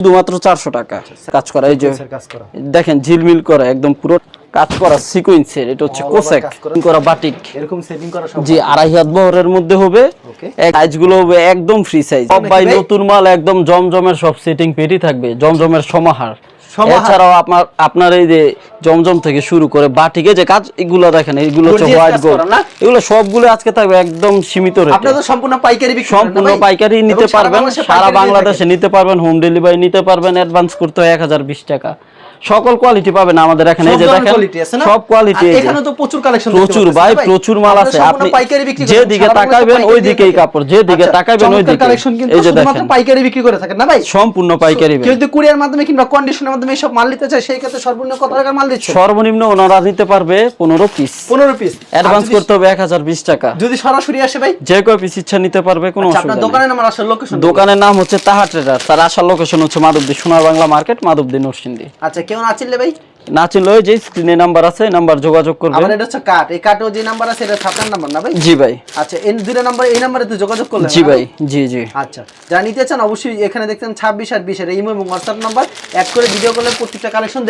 শুধুমাত্র চারশো টাকা কাজ করা এই যে দেখেন ঝিলমিল করা একদম পুরো কাজ করা সিকুয়েন্সের এটা হচ্ছে কোসেক করা। বাটিক এরকম সেটিং করা সব জি আড়াই হাত বহরের মধ্যে হবে ওকে সাইজগুলো হবে একদম ফ্রি সাইজ সব ভাই? নতুন মাল একদম জমজমের সব সেটিং পেটি থাকবে জমজমের সমাহার? এছাড়াও আপনার আপনার এই যে জমজম থেকে শুরু করে বাটিকে যে কাজ এগুলো দেখেন এগুলো হচ্ছে হোয়াইট গোল্ড। এগুলো সবগুলো আজকে থাকবে একদম সীমিত রেটে। আপনারা তো সম্পূর্ণ পাইকারি বিক্রি সম্পূর্ণ পাইকারি নিতে পারবেন সারা বাংলাদেশে নিতে পারবেন হোম ডেলিভারি নিতে পারবেন অ্যাডভান্স করতে হয় এক হাজার বিশ টাকা। সকল কোয়ালিটি পাবেন আমাদের এখানে এই যে দেখেন? সব কোয়ালিটি এখানে তো প্রচুর কালেকশন প্রচুর ভাই প্রচুর মাল আছে। আপনি পাইকারি বিক্রি যেদিকে সারা তাকাবেন ওই দিকেই কাপড় যেদিকে আচ্ছা, তাকাবেন ওই দিকে কালেকশন কিন্তু এই যে শুধুমাত্র দেখেন। পাইকারি বিক্রি করে থাকেন না ভাই? সম্পূর্ণ পাইকারি কেউ যদি কুরিয়ার মাধ্যমে কিংবা কন্ডিশনের মাধ্যমে সব মাল নিতে চায় সেই ক্ষেত্রে সর্বনিম্ন কত টাকার মাল দিচ্ছে? সর্বনিম্ন ওনারা নিতে পারবে পনেরো পিস পনেরো পিস অ্যাডভান্স করতে হবে এক হাজার বিশ টাকা। যদি সরাসরি আসে ভাই? যে কয় পিস ইচ্ছা নিতে পারবে কোনো আচ্ছা, আপনার অসুবিধা নেই। দোকানের নাম আর আসার লোকেশন দোকানের নাম হচ্ছে তাহা ট্রেডার তার আসার লোকেশন হচ্ছে মাধবদী সোনার বাংলা মার্কেট মাধবদী নরসিংদী। আচ্ছা কেউ না চিনলে ভাই? না চিনলে ওই যে স্ক্রিনে নাম্বার আছে নাম্বার যোগাযোগ করবে আমার এটা হচ্ছে কার্ড এই কার্ডেও যে নাম্বার আছে এটা আপনার নাম্বার না ভাই? জি ভাই। আচ্ছা এই দুটো নাম্বার এই নাম্বারে তো যোগাযোগ করলেন জি ভাই জি জি। আচ্ছা যারা নিতে চান অবশ্যই এখানে দেখতেন ছাব্বিশ আর বিশের ইমো এবং হোয়াটসঅ্যাপ নাম্বার এক করে ভিডিও কলে প্রত্যেকটা কালেকশন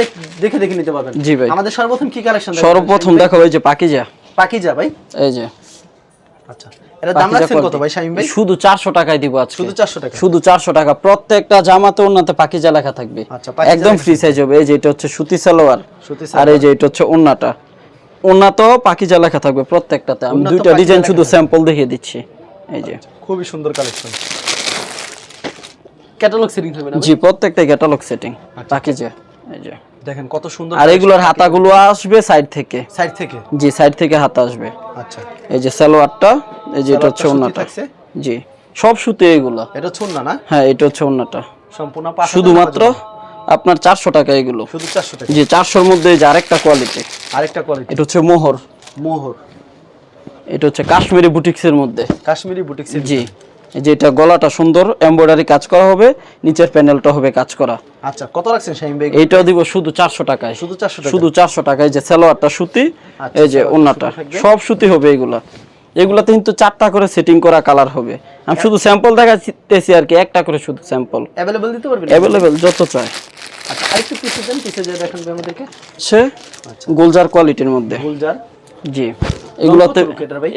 দেখে দেখে নিতে পারবেন। জি ভাই। আমাদের সর্বপ্রথম কি কালেকশন সর্বপ্রথম দেখো ওই যে পাকিজা। পাকিজা ভাই? এই যে। আচ্ছা। এটা দাম রাখছেন কত ভাই শামিম ভাই? শুধু চারশো টাকায় দিব আজকে। শুধু চারশো টাকা। শুধু চারশো টাকা। প্রত্যেকটা জামাতে ওনাতে পাকিজা লেখা থাকবে। আচ্ছা, একদম ফ্রি সাইজ হবে। এই যে এটা হচ্ছে সুতি সালোয়ার সুতি আর এই যে এটা হচ্ছে ওন্নাটা। ওন্নাতেও পাকিজা লেখা থাকবে প্রত্যেকটাতে। আমি দুইটা ডিজাইন শুধু। স্যাম্পল দেখিয়ে দিচ্ছি। এই যে। খুবই সুন্দর কালেকশন ক্যাটালগ সেটিং থাকবে না জি প্রত্যেকটা ক্যাটালগ সেটিং আচ্ছা। পাকিজা এই যে। দেখেন কত সুন্দর আর এগুলোর হাতাগুলো আসবে সাইড থেকে। সাইড থেকে? জি সাইড থেকে হাতা আসবে। আচ্ছা। এই যে সালোয়ারটা এই যে এটা হচ্ছে ওন্নাটা জি সব সুতি এগুলো। এটা ছুন না? না হ্যাঁ এটা হচ্ছে ওন্নাটা সম্পূর্ণ শুধুমাত্র আপনার চারশো টাকা এগুলো। শুধু চারশো টাকা? জি চারশোর মধ্যে যে আরেকটা কোয়ালিটি আরেকটা কোয়ালিটি এটা হচ্ছে মোহর। মোহর। এটা হচ্ছে কাশ্মীরি বুটিক্সের মধ্যে। কাশ্মীরি বুটিক জি। যে এটা গলাটা সুন্দর এমব্রয়ডারি কাজ করা হবে নিচের প্যানেলটা হবে কাজ করা। আচ্ছা কত রাখছেন শামিম ভাই এইটাও দিব শুধু চারশো টাকায়। শুধু চারশো টাকা শুধু চারশো টাকায় এই যে সালোয়ারটা সুতি আচ্ছা, এই যে ওন্নাটা সব সুতি হবে এগুলা। এগুলাতে কিন্তু চারটা করে সেটিং করা কালার হবে। আমি শুধু স্যাম্পল দেখাতেছি আর কি একটা করে শুধু স্যাম্পল অ্যাভেলেবল দিতে পারবেন? অ্যাভেলেবেল যত চায় আচ্ছা আরেকটু পিছিয়ে দেন পিছিয়ে যায় দেখেন আমাদেরকে। সে গোলজার কোয়ালিটির মধ্যে। গুলজার জি। এগুলাতে?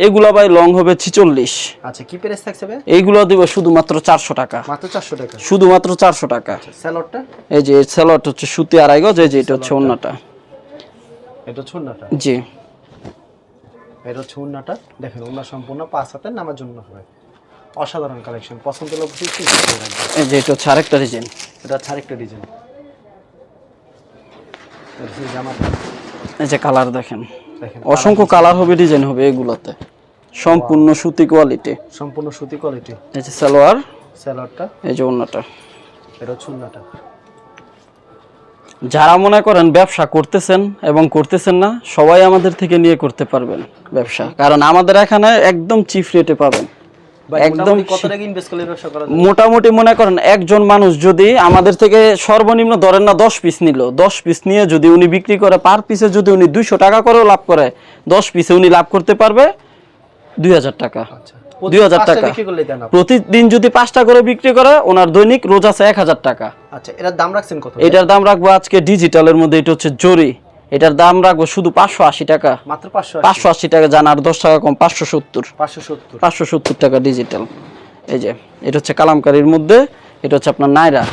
এগুলা ভাই লং হবে ছিচল্লিশ। আচ্ছা কি প্রাইস থাকছে ভাই? এইগুলো দিব শুধুমাত্র চারশো টাকা। মাত্র চারশো টাকা? শুধুমাত্র চারশো টাকা। স্যালোডটা এই যে স্যালোয়ারটা হচ্ছে সুতি আড়াই গজ এই যে এটা হচ্ছে ওন্নাটা। এটা হচ্ছে জি। এটা হচ্ছে উন্নাটা দেখেন উন্না সম্পূর্ণ পাঁচ হাতের নামার জন্য হবে। অসাধারণ কালেকশন পছন্দ হলে অবশ্যই। এই যে এটা হচ্ছে আরেকটা ডিজাইন এটা হচ্ছে আরেকটা ডিজাইন এই যে কালার দেখেন। অসংখ্য কালার হবে ডিজাইন হবে এগুলাতে। সম্পূর্ণ সুতি কোয়ালিটি। সম্পূর্ণ সুতি কোয়ালিটি। এই যে সালোয়ার সালোয়ারটা? এই যে ওন্নাটা। এটা হচ্ছে যারা মনে করেন ব্যবসা করতেছেন এবং করতেছেন না সবাই আমাদের থেকে নিয়ে করতে পারবেন ব্যবসা। কারণ আমাদের এখানে একদম চিফ রেটে পাবেন। একদম মোটামুটি কত টাকা ইনভেস্ট করলে ব্যবসা করা যায়? মোটামুটি মনে করেন একজন মানুষ যদি আমাদের থেকে সর্বনিম্ন ধরেন না দশ পিস নিল দশ পিস নিয়ে যদি উনি বিক্রি করে পার পিসে যদি উনি দুইশো টাকা করেও লাভ করে দশ পিসে উনি লাভ করতে পারবে দুই হাজার টাকা। আচ্ছা টাকা। প্রতিদিন যদি পাঁচটা করে বিক্রি করে ওনার দৈনিক রোজ আছে এক হাজার টাকা। আচ্ছা এটার দাম রাখছেন কত? এটার দাম রাখব আজকে ডিজিটালের মধ্যে এটা হচ্ছে জরি। এটার দাম রাখব শুধু পাঁচশো আশি টাকা। মাত্র পাঁচশো আশি। টাকা জান আর দশ টাকা কম পাঁচশো সত্তর। পাঁচশো সত্তর। টাকা ডিজিটাল এই যে এটা হচ্ছে কালামকারির মধ্যে এটা হচ্ছে আপনার নাইরা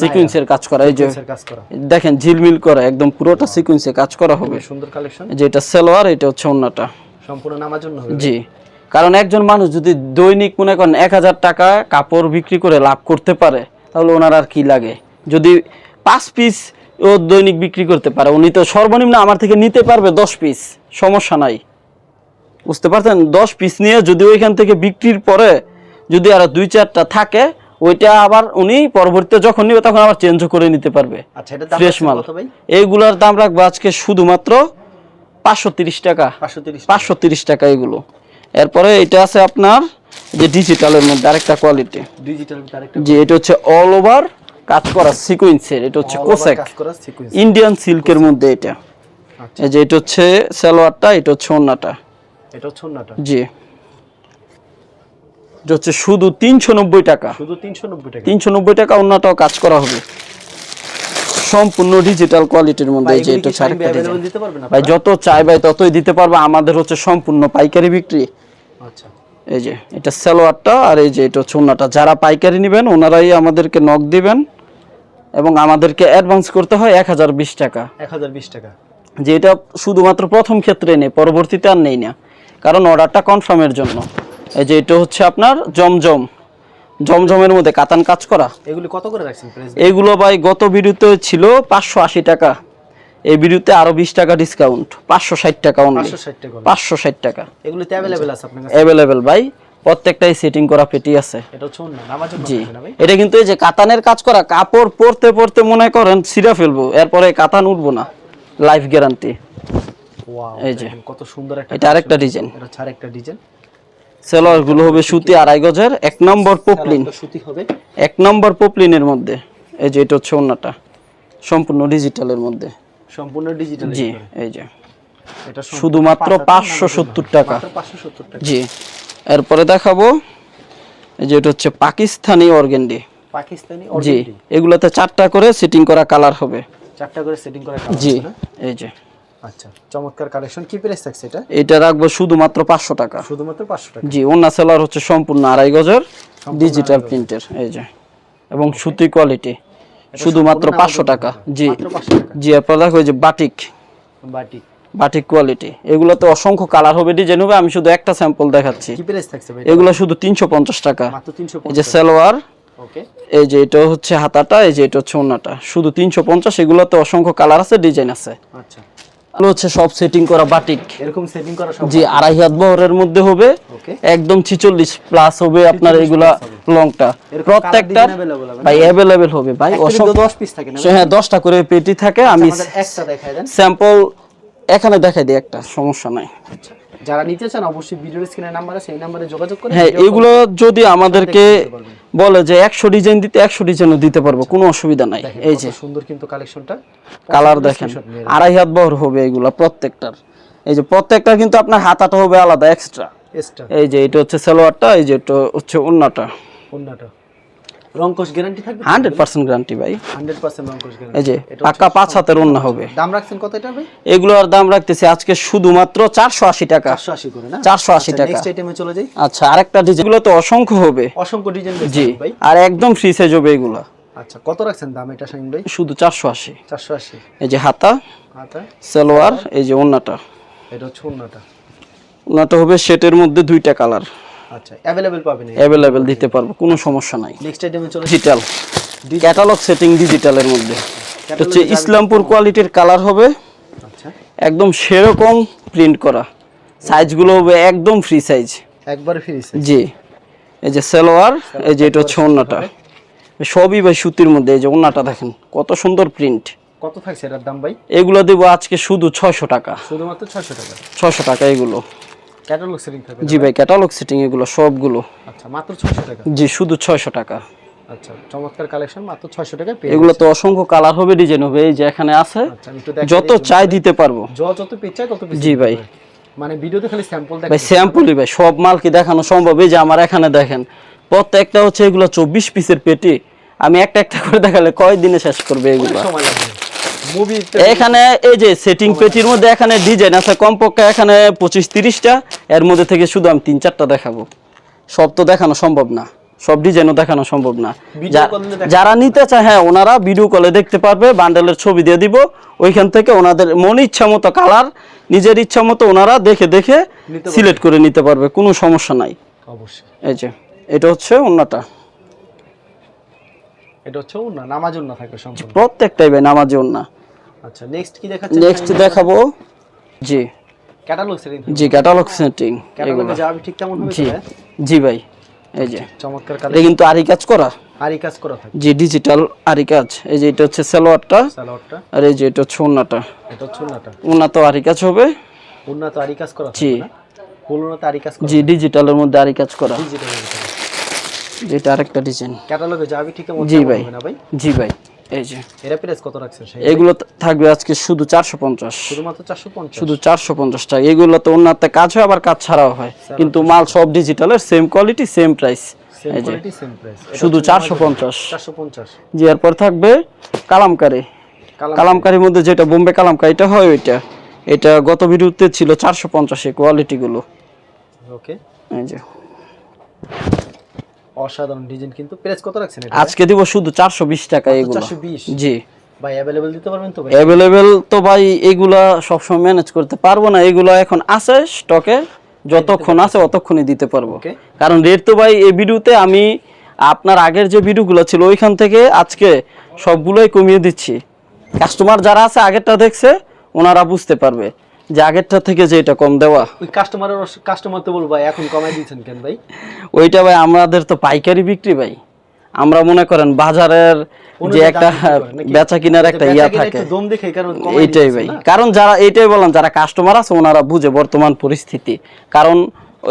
সিকুয়েন্সের কাজ করা এই যে সিকোয়েন্সের কাজ করা। দেখেন ঝিলমিল করা একদম পুরোটা সিকুয়েন্সে কাজ করা হবে। খুবই সুন্দর কালেকশন যে এটা সেলোয়ার এটা হচ্ছে অন্যটা। সম্পূর্ণ নামার জন্য জি। কারণ একজন মানুষ যদি দৈনিক মনে করেন এক হাজার টাকা কাপড় বিক্রি করে লাভ করতে পারে তাহলে ওনার আর কি লাগে? যদি পাঁচ পিস ও দৈনিক বিক্রি করতে পারে। উনি তো সর্বনিম্ন আমার থেকে নিতে পারবে দশ পিস সমস্যা নাই। বুঝতে পারছেন? দশ পিস নিয়ে যদি ওইখান থেকে বিক্রির পরে যদি আরও দুই চারটা থাকে ওইটা আবার উনি পরবর্তীতে যখন নিবে তখন আবার চেঞ্জও করে নিতে পারবে। আচ্ছা ফ্রেশ মাল। কত এইগুলার দাম রাখব আজকে শুধুমাত্র পাঁচশো তিরিশ টাকা। পাঁচশো তিরিশ টাকা। এগুলো। এরপরে এটা আছে আপনার যে ডিজিটালের মধ্যে আরেকটা কোয়ালিটি ডিজিটাল যে এটা হচ্ছে অল ওভার কাজ করা সিকুয়েন্সের এটা হচ্ছে কোসেক ইন্ডিয়ান সিল্কের মধ্যে এটা। আচ্ছা। এই যে এটা হচ্ছে সালোয়ারটা এটা হচ্ছে ওন্নাটা। এটা হচ্ছে উন্নাটা জি। এটা হচ্ছে শুধু তিনশো নব্বই টাকা। শুধু তিনশো নব্বই টাকা? তিনশো নব্বই টাকা অন্যটাও কাজ করা হবে। সম্পূর্ণ ডিজিটাল কোয়ালিটির মধ্যে এই যে এটা পারবেন ভাই যত চাই ভাই ততই দিতে পারবে। আমাদের হচ্ছে সম্পূর্ণ পাইকারি বিক্রি। আচ্ছা। এই যে এটা সালোয়ারটা আর এই যে এটা হচ্ছে যারা পাইকারি নেবেন ওনারাই আমাদেরকে নক দিবেন এবং আমাদেরকে অ্যাডভান্স করতে হয় এক হাজার বিশ টাকা। এক হাজার বিশ টাকা। যে এটা শুধুমাত্র প্রথম ক্ষেত্রে নেই পরবর্তীতে আর নেই না। কারণ অর্ডারটা কনফার্মের জন্য। এই যে এটা হচ্ছে আপনার জমজম। জমজমের মধ্যে কাতান কাজ করা। এগুলি কত করে রাখছেন এইগুলো ভাই গত ভিডিওতে ছিল পাঁচশো আশি টাকা। এই ভিডিওতে আরও বিশ টাকা ডিসকাউন্ট পাঁচশো ষাট টাকা অনলি পাঁচশো ষাট টাকা টাকা। এগুলিতে অ্যাভেলেবেল আছে আপনার কাছে? অ্যাভেলেবেল ভাই। প্রত্যেকটাই সেটিং করা পেটি আছে। এটা হচ্ছে জি। এটা কিন্তু এই যে কাতানের কাজ করা কাপড় পরতে পরতে মনে করেন ছিঁড়া ফেলব এরপরে কাতান উঠবো না। লাইফ গ্যারান্টি ওয়াও এই যে। কত সুন্দর একটা এটা আরেকটা ডিজাইন এটা আরেকটা ডিজাইন সেলোয়ারগুলো হবে সুতি। আড়াই গজের এক নম্বর পপলিন সুতি হবে। এক নম্বর পপলিনের মধ্যে। এই যে এটা হচ্ছে অন্যটা সম্পূর্ণ ডিজিটালের মধ্যে। সম্পূর্ণ ডিজিটাল জি এই যে। এটা শুধুমাত্র পাঁচ হাজার 570 টাকা। মাত্র 570 টাকা। জি। এরপরে দেখাবো এই যে এটা হচ্ছে পাকিস্তানি অর্গেন্ডি। পাকিস্তানি জি এগুলোতে চারটা করে সেটিং করা কালার হবে। চারটা করে সেটিং করা জি এই যে। আচ্ছা চমৎকার কালেকশন কি প্রাইস থাকছে এটা? এটা রাখব শুধুমাত্র পাঁচশো টাকা। শুধুমাত্র 500 টাকা। জি ওনা সেলার হচ্ছে সম্পূর্ণ আড়াই গজের ডিজিটাল প্রিন্টের এই যে। এবং সুতি কোয়ালিটি শুধুমাত্র পাঁচশো টাকা। জি। মাত্র 500 টাকা। জি আপনার দেখো যে বাটিক বাটিক। বাটিক কোয়ালিটি এগুলোতে অসংখ্য কালার হবে ডিজাইন হবে আমি শুধু একটা স্যাম্পল দেখাচ্ছি। এগুলো শুধু তিনশো পঞ্চাশ টাকা। এই যে 350 সালোয়ার এই যে এটা হচ্ছে হাতাটা এই যে এটা হচ্ছে ওনাটা শুধু তিনশো পঞ্চাশ এগুলোতে অসংখ্য কালার আছে ডিজাইন আছে। আচ্ছা। হচ্ছে সব সেটিং করা বাটিক এরকম সেটিং করা সব জি আড়াই হাত বহরের মধ্যে হবে। একদম ছিচল্লিশ প্লাস হবে আপনার এগুলা লংটা প্রত্যেকটা? ভাই অ্যাভেলেবেল হবে ভাই অসংখ্য 10 পিস থাকে না হ্যাঁ দশটা করে পেটি থাকে আমি একটা দেন। স্যাম্পল এখানে দেখাই দিই একটা সমস্যা নাই। আচ্ছা। যারা নিতে চান অবশ্যই ভিডিওর স্ক্রিনে নাম্বার আছে এই নম্বরে যোগাযোগ করে হ্যাঁ এগুলো যদি আমাদেরকে বলে যে একশো ডিজাইন দিতে একশো ডিজাইনও দিতে পারব কোনো অসুবিধা নাই। এই যে সুন্দর কিন্তু কালেকশনটা কালার দেখেন আড়াই হাত বহর হবে এগুলা প্রত্যেকটার। এই যে প্রত্যেকটা কিন্তু আপনার হাতাটা হবে আলাদা এক্সট্রা এক্সট্রা এই যে এটা হচ্ছে সালোয়ারটা এই যে এটা হচ্ছে অন্যটা অন্যটা রংকশ গ্যারান্টি থাকবে হান্ড্রেড পার্সেন্ট গ্যারান্টি ভাই। 100% রংকশ এই যে পাঁচ হাতের হবে। দাম রাখছেন কত এটা ভাই? এগুলোর দাম রাখতেছি আজকে শুধুমাত্র চারশো আশি টাকা। 480 করে না? চারশো আশি টাকা। নেক্সট আইটেমে চলে যাই। আচ্ছা আরেকটা ডিজাইন তো অসংখ্য হবে। অসংখ্য ডিজাইন জি ভাই। আর একদম ফ্রি সাইজ হবে এগুলো। আচ্ছা কত রাখছেন দাম এটা শাহিন ভাই? শুধু চারশো আশি। 480 এই যে হাতা আচ্ছা সালোয়ার এই যে ওন্নাটা এটা হচ্ছে অন্যটা ওন্নাটা হবে সেটের মধ্যে দুইটা কালার আচ্ছা পাবেন দিতে পারব কোনো সমস্যা নাই। নেক্সট আইটেমে চলে ডিজিটাল ক্যাটালগ সেটিং ডিজিটালের মধ্যে। এটা হচ্ছে ইসলামপুর কোয়ালিটির কালার হবে। আচ্ছা। একদম সেরকম প্রিন্ট করা। সাইজগুলো হবে একদম ফ্রি সাইজ একবারে ফ্রি জি। এই যে সালোয়ার এই যে এটা হচ্ছে ওন্নাটা। সবই ভাই সুতির মধ্যে এই যে ওন্নাটা দেখেন কত সুন্দর প্রিন্ট কত থাকছে এটার দাম ভাই? এগুলো দেবো আজকে শুধু ছয়শো টাকা। শুধুমাত্র 600 টাকা। ছয়শো টাকা এগুলো। ক্যাটালগ সেটিং থাকবে জি ভাই ক্যাটালগ সেটিং এগুলো সবগুলো। আচ্ছা মাত্র 600 টাকা? জি শুধু ছয়শো টাকা। আচ্ছা চমৎকার কালেকশন মাত্র 600 টাকায় পেয়ে এগুলো তো অসংখ্য কালার হবে ডিজাইন হবে এই যে এখানে আছে আচ্ছা দেখাই যত চাই দিতে পারব। যত পিস চাই তত পিস জি ভাই। মানে ভিডিওতে খালি স্যাম্পল ভাই স্যাম্পলই ভাই সব মাল কি দেখানো সম্ভব? এই যে আমার এখানে দেখেন প্রত্যেকটা হচ্ছে এগুলো চব্বিশ পিসের পেটি। আমি একটা একটা করে দেখালে কয় দিনে শেষ করবে এগুলো? সময় লাগবে। মুভি এখানে এই যে সেটিং পেটির মধ্যে এখানে ডিজাইন আছে কমপক্ষে এখানে পঁচিশ তিরিশটা এর মধ্যে থেকে শুধু আমি তিন চারটা দেখাবো। সব তো দেখানো সম্ভব না। সব ডিজাইনও দেখানো সম্ভব না। যারা নিতে চায় হ্যাঁ ওনারা ভিডিও কলে দেখতে পারবে বান্ডেলের ছবি দিয়ে দিব। ওইখান থেকে ওনাদের মন ইচ্ছা মতো কালার নিজের ইচ্ছা মতো ওনারা দেখে দেখে সিলেক্ট করে নিতে পারবে কোনো সমস্যা নাই। অবশ্যই। এই যে এটা হচ্ছে অন্যটা এটা হচ্ছে না নামাজ না থাকে সম্পূর্ণ। প্রত্যেকটাই ভাই নামাজি ওন্না আচ্ছা নেক্সট কি দেখাচ্ছেন? নেক্সট দেখাবো জি। ক্যাটালগ সেটিং জি ক্যাটালগ সেটিং ক্যাটালগে যাবে ঠিক তেমন হবে জি? জি ভাই এই যে। চমৎকার এটা কিন্তু আরি কাজ করা? আর কাজ করা থাকে। জি ডিজিটাল আরি কাজ। এই যে এটা হচ্ছে সালোয়ারটা। সালোয়ারটা। আর এই যে এটা হচ্ছে ওন্নাটা এটা হচ্ছে নাটা ওন্না তো আরি কাজ হবে। উন্নত আরি কাজ করা জি। ফুল উন্নত আরি কাজ করা জি ডিজিটালের মধ্যে আরি কাজ করা। ডিজিটাল যেটা আরেকটা ডিজাইন ক্যাটালগে যাবে ঠিক তেমন জি ভাই। জি ভাই এই যে। এরা প্রাইস কত রাখছেন এগুলো থাকবে আজকে শুধু চারশো পঞ্চাশ। শুধুমাত্র চারশো পঞ্চাশ? শুধু চারশো পঞ্চাশ টাকা এগুলো তো অন্যতে কাজ হয় আবার কাজ ছাড়াও হয়। কিন্তু মাল সব ডিজিটালের same quality same price same quality same price শুধু চারশো পঞ্চাশ। চারশো পঞ্চাশ। জি এরপর থাকবে কালামকারি। কালামকারির মধ্যে যেটা বোম্বে কালামকারিটা হয় ওইটা। এটা গত ভিডিওতে ছিল চারশো পঞ্চাশে কোয়ালিটিগুলো ওকে এই যে। অসাধারণ ডিজাইন কিন্তু। প্রাইস কত রাখছেন আজকে দিব শুধু চারশো বিশ টাকা এগুলো। চারশো বিশ? জি। ভাই অ্যাভেলেবেল দিতে পারবেন তো ভাই? অ্যাভেলেবেল তো ভাই এগুলা সবসময় ম্যানেজ করতে পারব না। এগুলো এখন আছে স্টকে যতক্ষণ আছে ততক্ষণই দিতে পারব। কারণ রেট তো ভাই এই ভিডিওতে আমি আপনার আগের যে ভিডিওগুলো ছিল ওইখান থেকে আজকে সবগুলোই কমিয়ে দিচ্ছি। কাস্টমার যারা আছে আগেরটা দেখছে ওনারা বুঝতে পারবে। যে আগেরটা থেকে যে এটা কম দেওয়া। ওই কাস্টমারের কাস্টমার তো বলব ভাই এখন কমাই দিয়েছেন কেন ভাই? ওইটা ভাই আমাদের তো পাইকারি বিক্রি ভাই। আমরা মনে করেন বাজারের যে একটা? বেচা কিনার একটা ইয়া থাকে। এইটাই ভাই। কারণ যারা এইটাই বলেন যারা কাস্টমার আছে ওনারা বুঝে বর্তমান পরিস্থিতি। কারণ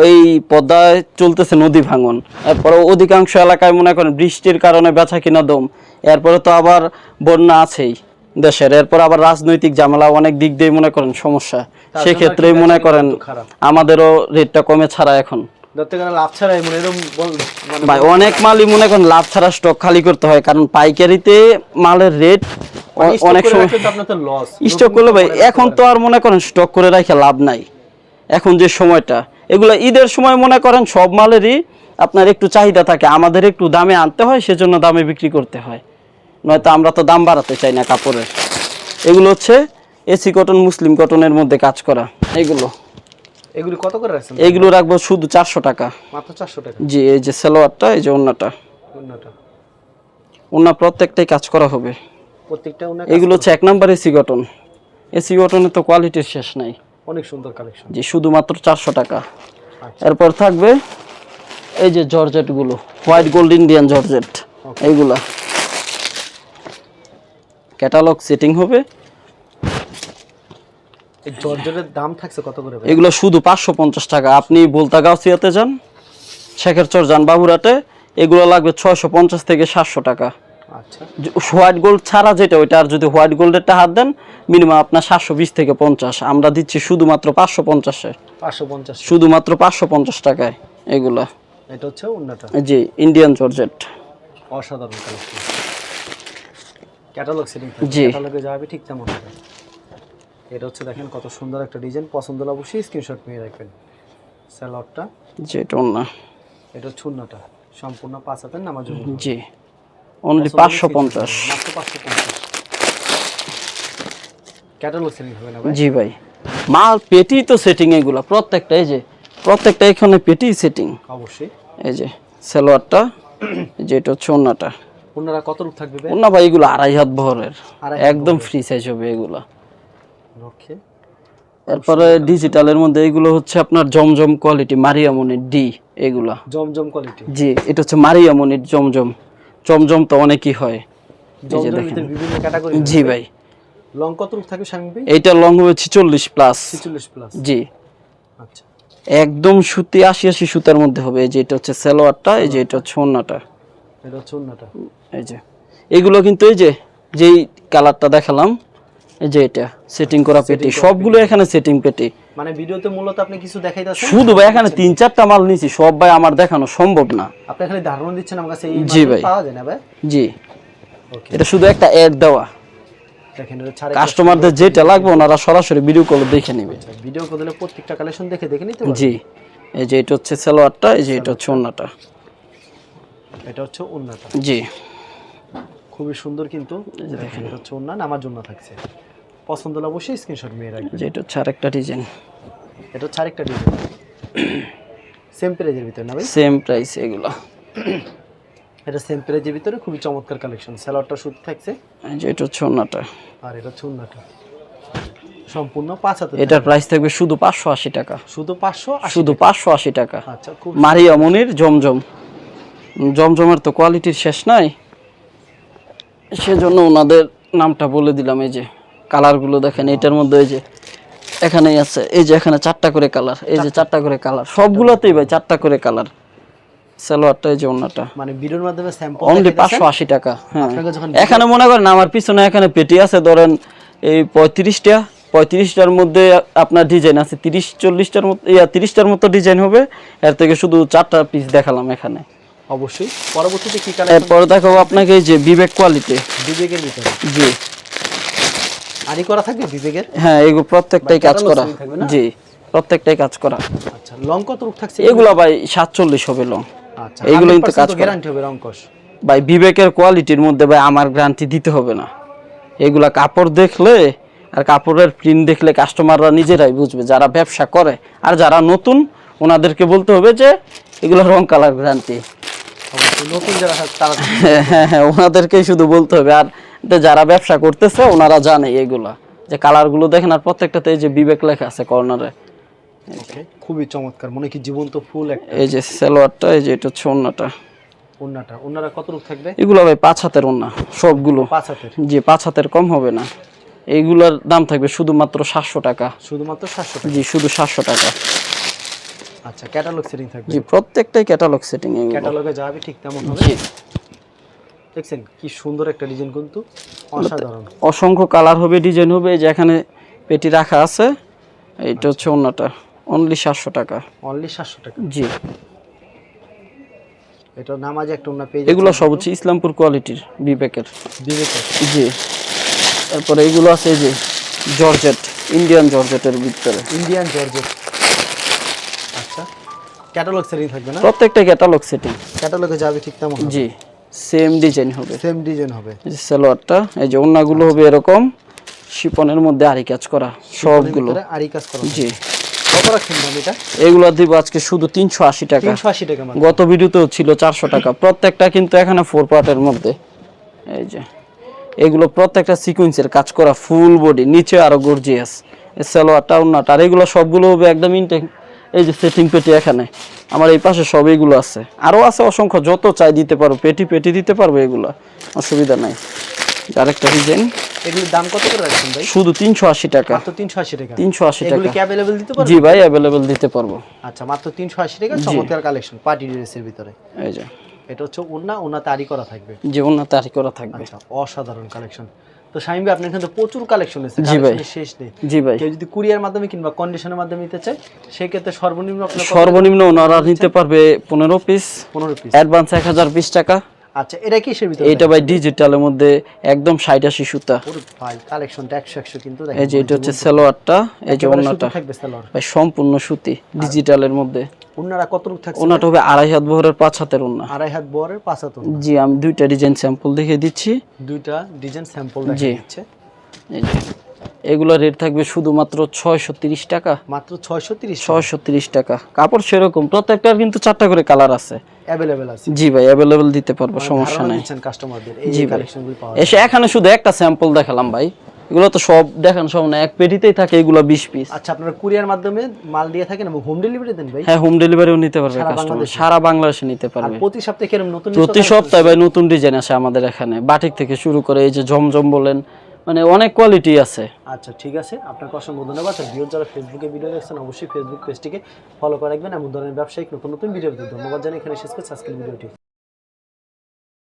ওই পদ্মায় চলতেছে নদী ভাঙন। এরপরে অধিকাংশ এলাকায় মনে করেন বৃষ্টির কারণে বেচা কিনা দম। এরপরে তো আবার বন্যা আছেই। দেশের। এরপর আবার রাজনৈতিক ঝামেলা অনেক দিক দিয়ে মনে করেন সমস্যা। সেক্ষেত্রে মনে করেন। আমাদেরও রেটটা কমে ছাড়া এখন। মানে ভাই অনেক মালই মনে করেন লাভ ছাড়া স্টক খালি করতে হয় কারণ পাইকারিতে মালের রেট মানে অনেক সময় স্টক করলে ভাই এখন তো আর মনে করেন স্টক করে রাখে লাভ নাই এখন যে সময়টা। এগুলো ঈদের সময় মনে করেন সব মালেরই আপনার একটু চাহিদা থাকে আমাদের একটু দামে আনতে হয় সেজন্য দামে বিক্রি করতে হয়। নয়তো আমরা তো দাম বাড়াতে চাই না কাপড়ের। এগুলো হচ্ছে এসি কটন মুসলিম কটনের মধ্যে কাজ করা। এগুলো। এগুলি কত করে রাখছেন? এইগুলো রাখব শুধু চারশো টাকা। মাত্র চারশো টাকা? জি এই যে সালোয়ারটা এই যে অন্যটা অন্যটা অন্য প্রত্যেকটাই কাজ করা হবে। প্রত্যেকটা অনেক এগুলো হচ্ছে এক নাম্বার এসি কটন। এসি কটনের তো কোয়ালিটির শেষ নাই। অনেক সুন্দর কালেকশন জি শুধুমাত্র চারশো টাকা। আচ্ছা। এরপর থাকবে এই যে জর্জেটগুলো হোয়াইট গোল্ড ইন্ডিয়ান জর্জেট। এইগুলা। ক্যাটালগ সেটিং হবে। এই জর্জেটের দাম থাকছে কত করে এগুলো শুধু পাঁচশো পঞ্চাশ টাকা। আপনি বলতা গাউসিয়াতে যান শেখের চর যান বাবুরাটে এগুলো লাগবে ছয়শো পঞ্চাশ থেকে সাতশো টাকা। আচ্ছা। হোয়াইট গোল্ড ছাড়া যেটা ওইটা আর যদি হোয়াইট গোল্ডেরটা হাত দেন মিনিমাম আপনার সাতশো বিশ থেকে পঞ্চাশ। আমরা দিচ্ছি শুধুমাত্র পাঁচশো পঞ্চাশে। পাঁচশো পঞ্চাশ। শুধুমাত্র পাঁচশো পঞ্চাশ টাকায় এগুলা। এটা হচ্ছে জি ইন্ডিয়ান জর্জেট অসাধারণ কালেকশন ক্যাটালগ সেটিং জি। ক্যাটালগে যাবে ঠিক তেমন হবে। এটা হচ্ছে দেখেন কত সুন্দর একটা ডিজাইন পছন্দ হলে অবশ্যই স্ক্রিনশট নিয়ে রাখবেন। স্যালোয়ারটা যেটা না এটা হচ্ছে সম্পূর্ণ পাঁচ হাতের নামাজ জি। অনলি পাঁচশো পঞ্চাশ মাত্র পাঁচশো পঞ্চাশ। ক্যাটালগ সেটিং হবে না জি ভাই। মাল পেটি তো সেটিং এগুলো প্রত্যেকটা এই যে প্রত্যেকটা এখানে পেটি সেটিং অবশ্যই। এই যে সালোয়ারটা যেটা হচ্ছে অন্যরা কত রূপ থাকবে অন্য ভাই এগুলো আড়াই হাত আড়াই একদম ফ্রি সাইজ হবে এগুলো। ওকে এরপরে ডিজিটালের মধ্যে এগুলো হচ্ছে আপনার জমজম কোয়ালিটি মারিয়ামনির ডি এগুলা। জমজম কোয়ালিটি জি এটা হচ্ছে মারিয়ামনির জমজম। জমজম তো অনেকই হয়। বিভিন্ন ক্যাটাগরি জি ভাই। লং কত রূপ থাকবে স্বামী ভাই? এইটা লং হবে ছিচল্লিশ প্লাস ছিচল্লিশ প্লাস জি। আচ্ছা। একদম সুতি আশি আশি সুতার মধ্যে হবে। এই যে এটা হচ্ছে সালোয়ারটা এই যে এটা হচ্ছে ওন্নাটা। এটা হচ্ছে এই যে। এগুলো কিন্তু এই যে যেই কালারটা দেখালাম এই যে এটা সেটিং করা পেটি সবগুলো এখানে সেটিং পেটি। মানে ভিডিওতে মূলত আপনি কিছু দেখাইতেছেন? শুধু ভাই এখানে তিন চারটা মাল নিছি সব ভাই আমার দেখানো সম্ভব না। আপনি খালি ধারণা দিচ্ছেন আমার কাছে এই জি ভাই। পাওয়া যায় না ভাই? জি। এটা শুধু একটা অ্যাড দেওয়া। কাস্টমারদের যেটা লাগবে ওনারা সরাসরি ভিডিও কল দেখে নেবে। ভিডিও করলে প্রত্যেকটা কালেকশন দেখে দেখে নিতে জি। এই যে এটা হচ্ছে সালোয়ারটা এই যে এটা হচ্ছে ওন্নাটা। এটা হচ্ছে অন্যটা জি। খুবই সুন্দর কিন্তু। দেখেন। এটা হচ্ছে অন্য আমার জন্য থাকছে। পছন্দ হলে অবশ্যই স্ক্রিনশট নিয়ে রাখবেন। যে এটা হচ্ছে আরেকটা ডিজাইন এটা হচ্ছে আরেকটা ডিজাইন সেম প্রাইজের ভিতরে না ভাই? সেম প্রাইস এগুলো। এটা সেম প্রাইজের ভিতরে খুবই চমৎকার কালেকশন স্যালাডটা শুধু থাকছে। যে এটা হচ্ছে ওন্নাটা আর এটা হচ্ছে অন্যটা সম্পূর্ণ পাঁচ হাতে এটার প্রাইস থাকবে শুধু পাঁচশো আশি টাকা। শুধু পাঁচশো আশি শুধু পাঁচশো আশি টাকা। আচ্ছা খুব মারিয়া মনির জমজম। জমজমের তো কোয়ালিটির শেষ নাই। সেজন্য ওনাদের নামটা বলে দিলাম এই যে কালারগুলো দেখেন এটার মধ্যে এই যে এখানেই আছে এই যে এখানে চারটা করে কালার এই যে চারটা করে কালার সবগুলোতেই ভাই চারটা করে কালার সালোয়ারটা এই যে ওনাটা মানে ভিডিওর মাধ্যমে স্যাম্পল অনলি পাঁচশো আশি টাকা হ্যাঁ। এখানে মনে করেন আমার পিছনে এখানে পেটি আছে ধরেন এই পঁয়ত্রিশটা পঁয়ত্রিশটার মধ্যে আপনার ডিজাইন আছে তিরিশ চল্লিশটার মতো ইয়া তিরিশটার মতো ডিজাইন হবে। এর থেকে শুধু চারটা পিস দেখালাম এখানে। অবশ্যই। পরবর্তীতে কি কালার এরপরে দেখাবো আপনাকে যে বিবেক কোয়ালিটি বিবেকের ভিতরে জি। আরি করা থাকবে বিবেকের? হ্যাঁ এগুলো প্রত্যেকটাই কাজ করা? জি প্রত্যেকটাই কাজ করা। আচ্ছা লং কত রূপ থাকছে? এগুলা ভাই সাতচল্লিশ হবে লং আচ্ছা এইগুলো কিন্তু কাজ। গ্যারান্টি হবে রংকশ ভাই বিবেকের কোয়ালিটির মধ্যে ভাই আমার গ্যারান্টি দিতে হবে না। এগুলা কাপড় দেখলে আর কাপড়ের প্রিন্ট দেখলে কাস্টমাররা নিজেরাই বুঝবে যারা ব্যবসা করে আর যারা নতুন ওনাদেরকে বলতে হবে যে এগুলো রং কালার গ্যারান্টি নতুন যারা তারা হ্যাঁ হ্যাঁ ওনাদেরকেই শুধু বলতে হবে। আর যারা ব্যবসা করতেছে ওনারা জানে এগুলা। যে কালারগুলো দেখেন আর প্রত্যেকটাতে এই যে বিবেক লেখা আছে কর্নারে। খুবই চমৎকার। মনে কি জীবন্ত ফুল একটা। এই যে সালোয়ারটা এই যে এটা হচ্ছে ওন্নাটা। ওন্নাটা। ওন্নারা কত রূপ থাকবে? এগুলো ভাই পাঁচ হাতের ওন্না সবগুলো। পাঁচ হাতের? জি পাঁচ হাতের কম হবে না। এইগুলোর দাম থাকবে শুধুমাত্র সাতশো টাকা। শুধুমাত্র সাতশো টাকা? জি শুধু সাতশো টাকা। আচ্ছা ক্যাটালগ সেটিং থাকবে। জি প্রত্যেকটাই ক্যাটালগ সেটিং এগুলো। ক্যাটালগে যাবে ঠিক তেমন হবে। জি। দেখছেন কি সুন্দর একটা ডিজাইন কিন্তু অসাধারণ। অসংখ্য কালার হবে ডিজাইন হবে এই যে এখানে পেটি রাখা আছে এইটা হচ্ছে অন্যটা অনলি সাতশো টাকা। অনলি সাতশো টাকা। জি। এটা নামাজে একটা ওন্না পেয়ে এগুলো সব হচ্ছে ইসলামপুর কোয়ালিটির বিবেকের। বিবেকের। জি। তারপরে এইগুলো আছে এই যে জর্জেট ইন্ডিয়ান জর্জেটের ভিতরে। ইন্ডিয়ান জর্জেট ক্যাটালগ সেটিং থাকবে না? প্রত্যেকটা ক্যাটালগ সেটিং ক্যাটালগে যাবে ঠিক তেমন জি সেম ডিজাইন হবে। সেম ডিজাইন হবে। এই সালোয়ারটা এই যে ওন্নাগুলো হবে এরকম শিপনের মধ্যে আরি কাজ করা সবগুলো। আরি কাজ করা জি। কত রাখছেন দাম এটা? এগুলো দিব আজকে শুধু তিনশো আশি টাকা। তিনশো আশি টাকা মাত্র। গত ভিডিওতেও ছিল চারশো টাকা। প্রত্যেকটা কিন্তু এখানে ফোর পার্টের মধ্যে। এই যে এগুলো প্রত্যেকটা সিকুয়েন্সের কাজ করা ফুল বডি নিচে আরও গর্জিয়াস সালোয়ারটা ওন্নাটা আর এগুলো সবগুলো হবে একদম ইনটেক এই যে সেটিং পেটি এখানে আমার এই পাশে সব এগুলো আছে। আরও আছে অসংখ্য যত চাই দিতে পারব পেটি পেটি দিতে পারব এগুলো অসুবিধা নাই। আরেকটা ডিজাইন এগুলোর দাম কত করে রাখছেন ভাই? শুধু তিনশো আশি টাকা। মাত্র টাকা। এগুলো কি দিতে জি ভাই দিতে পারব। আচ্ছা মাত্র তিনশো আশি টাকা চমৎকার কালেকশন পার্টি ড্রেসের ভিতরে। এই যে। এটা হচ্ছে ওন্না ওন্না তারি করা থাকবে। তারি করা থাকবে। আচ্ছা অসাধারণ কালেকশন তো শামিম ভাই আপনার এখানে প্রচুর কালেকশন আছে। জি ভাই। কালেকশনের শেষ নেই। জি ভাই। কেউ যদি কুরিয়ার মাধ্যমে কিংবা কন্ডিশনের মাধ্যমে নিতে চায় সেক্ষেত্রে সর্বনিম্ন আপনার সর্বনিম্ন ওনারা নিতে পারবে পনেরো পিস পনেরো পিস অ্যাডভান্স এক হাজার বিশ টাকা। আচ্ছা এটা কিসের ভিতরে? এইটা ভাই ডিজিটালের মধ্যে একদম ষাট আশি সুতা। ভাই কালেকশনটা একশো একশো কিন্তু এই যে এটা হচ্ছে সালোয়ারটা এই যে সালোয়ার। ভাই সম্পূর্ণ সুতি ডিজিটালের মধ্যে। ওনারা কত রূপ থাকছে? ওনাটা হবে আড়াই হাত বহরের পাঁচ হাতের ওনা আড়াই হাত বরের পাঁচাতন জি আমি দুইটা ডিজাইন স্যাম্পল দেখিয়ে দিচ্ছি। দুইটা ডিজাইন স্যাম্পল জি। দেখা দিচ্ছে। এই যে। এগুলো রেট থাকবে শুধুমাত্র ছয়শো তিরিশ টাকা। মাত্র ছয়শো তিরিশ ছয়শো তিরিশ টাকা। কাপড় সেরকম প্রত্যেকটার কিন্তু চারটা করে কালার আছে। জি ভাই অ্যাভেলেবেল দিতে পারব সমস্যা নাই। কাস্টমারদের এই জি ভাই। এসে এখানে শুধু একটা স্যাম্পল দেখালাম ভাই। এগুলো তো সব দেখান সব না এক পেটিতেই থাকে এগুলো বিশ পিস আচ্ছা আপনারা কুরিয়ার মাধ্যমে মাল দিয়ে থাকেন এবং হোম ডেলিভারি দেন ভাই? হ্যাঁ হোম ডেলিভারিও নিতে পারবে কাস্টমার সারা বাংলাদেশে নিতে পারবে। প্রতি সপ্তাহে কীরকম নতুন প্রতি সপ্তাহে ভাই নতুন ডিজাইন আসে আমাদের এখানে। বাটিক থেকে শুরু করে এই যে জমজম বলেন মানে অনেক কোয়ালিটি আছে। আচ্ছা ঠিক আছে। আপনাকে অসংখ্য ধন্যবাদ। ভিউর যারা ফেসবুকে ভিডিও দেখছেন, অবশ্যই ফেসবুক পেজটিকে ফলো করে রাখবেন। এমন ধরনের ব্যবসায়িক নতুন নতুন ভিডিও ধন্যবাদ জানাই এখানে শেষ করছি। আজকের ভিডিওটি